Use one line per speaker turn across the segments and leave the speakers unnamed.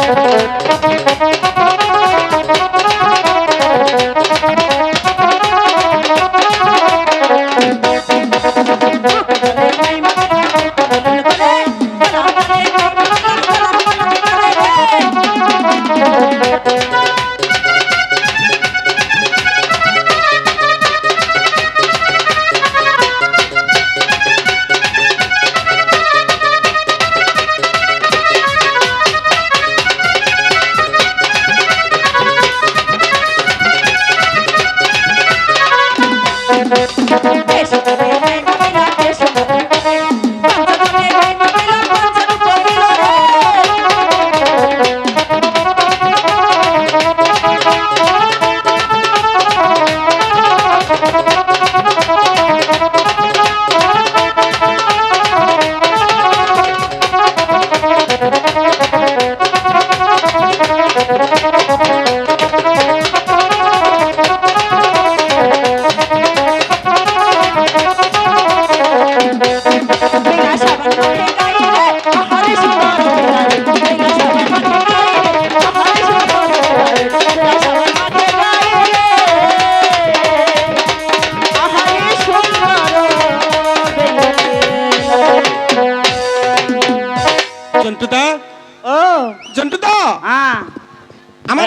Thank
you. Thank
you.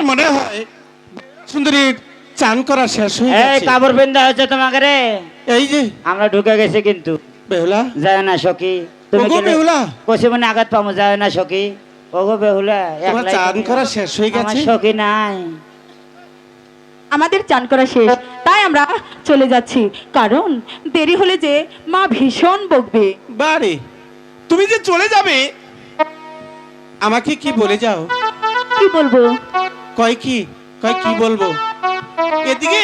আমার মনে হয় সুন্দরীর চান করা শেষ হয়ে
এই
গেছে।
কাপড় হচ্ছে তোমাকে
এই যে।
আমরা ঢুকে গেছি কিন্তু।
বেহুলা?
যায় না সখী। তুমি
ওগো বেহুলা।
কষে মনে আঘাত পাবো যায় না সখী। ওগো বেহুলা
তোমার
একলাই
চান
তুমি-
করা শেষ হয়ে
আমার
গেছে?
সখী নাই।
আমাদের চান করা শেষ। তাই আমরা চলে যাচ্ছি। কারণ দেরি হলে যে মা ভীষণ বকবে।
বারে তুমি যে চলে যাবে আমাকে কি বলে যাও?
কি বলব?
কয় কি? কয় কি বলব? এদিকে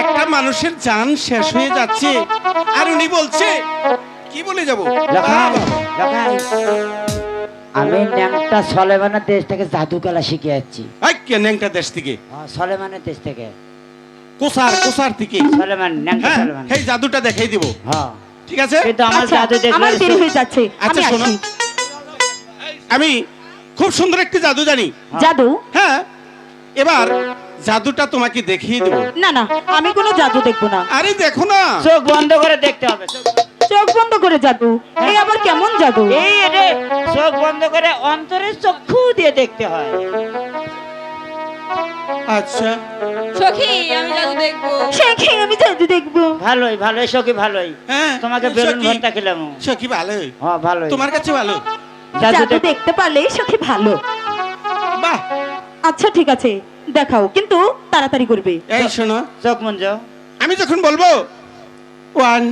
একটা মানুষের জান শেষ হয়ে যাচ্ছে। আর উনি বলছে কি বলে যাব?
লখাই আমি ন্যাংটা সলেমানের দেশ থেকে জাদুকলা শিখে যাচ্ছি।
ন্যাংটা দেশ থেকে?
সলেমানের দেশ থেকে।
কোসার কোসার থেকে?
সলেমান ন্যাংটা
হ্যাঁ
সলেমান।
এই জাদুটা দেখাই দিব।
হ্যাঁ।
ঠিক আছে?
কিন্তু আমার
আচ্ছা,
জাদু দেখলে
আমার দেরি হয়ে যাচ্ছে।
আচ্ছা
আমি
শোনো।
আসি
আমি খুব সুন্দর একটি জাদু জানি।
জাদু?
হ্যাঁ। এবার জাদুটা তোমাকে দেখিয়ে দেবো।
না না আমি কোনো জাদু দেখব না।
আরে দেখো না।
চোখ বন্ধ করে দেখতে হবে। চোখ-
বন্ধ করে জাদু? এই আবার কেমন জাদু?
এই রে চোখ বন্ধ করে অন্তরের চক্ষু দিয়ে দেখতে হয়।
আচ্ছা।
সখী আমি জাদু দেখব।
সে খেয়ে আমি জাদু দেখব।
ভালোই ভালোই সখী ভালোই।
হ্যাঁ
তোমাকে বেলুন
সখী,
ভর্তা খেলাম।
সখী ভালো
হ্যাঁ ভালোই।
তোমার কাছে ভালো।
জাদু
দেখতে পারলে সখী ভালো।
বাহ।
আচ্ছা ঠিক আছে দেখাও কিন্তু তাড়াতাড়ি করবে।
এই শোনো।
চোখ মঞ্জ।
আমি যখন বলব ওয়ান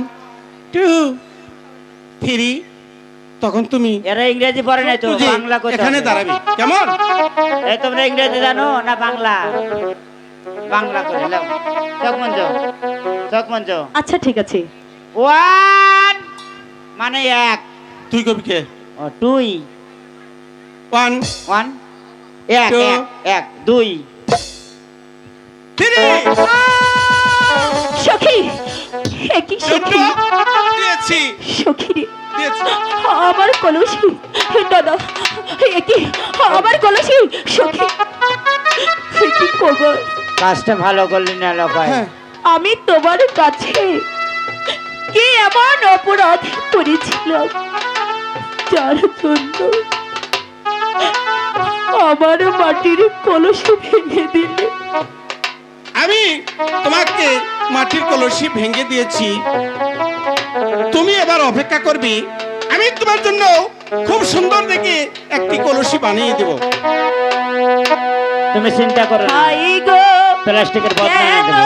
টু থ্রি তখন তুমি
এরা ইংরেজি পড়ে নাই তো বাংলা করতে
এখানে দাঁড়াবি। কেমন?
এই তোমরা ইংরেজি জানো না বাংলা? বাংলা করে লাও চোখ মঞ্জ চোখ মঞ্জ।
আচ্ছা ঠিক আছে।
ওয়ান মানে এক।
তুই কবি কে?
দুই।
ওয়ান
ওয়ান এক এক এক দুই।
থ্রি
সখী এ কি সখী?
দিয়েছি।
সখী আমার কলসি দাদা এ কি? আমার কলসি সখী। কি
কাজটা ভালো করলি না লোকায়
হ্যাঁ।
আমি তোমার কাছে কি এমন অপরাধ করেছিলাম? যার জন্য আমার মাটির কলসি ভেঙে দিলে।
আমি তোমাকে মাটির কলসি ভেঙে দিয়েছি। তুমি এবার অপেক্ষা করবি। আমি তোমার জন্য খুব সুন্দর দেখে একটি কলসি বানিয়ে দেব।
তুমি চিন্তা করো না।
হাই গো
প্লাস্টিকের দেবো।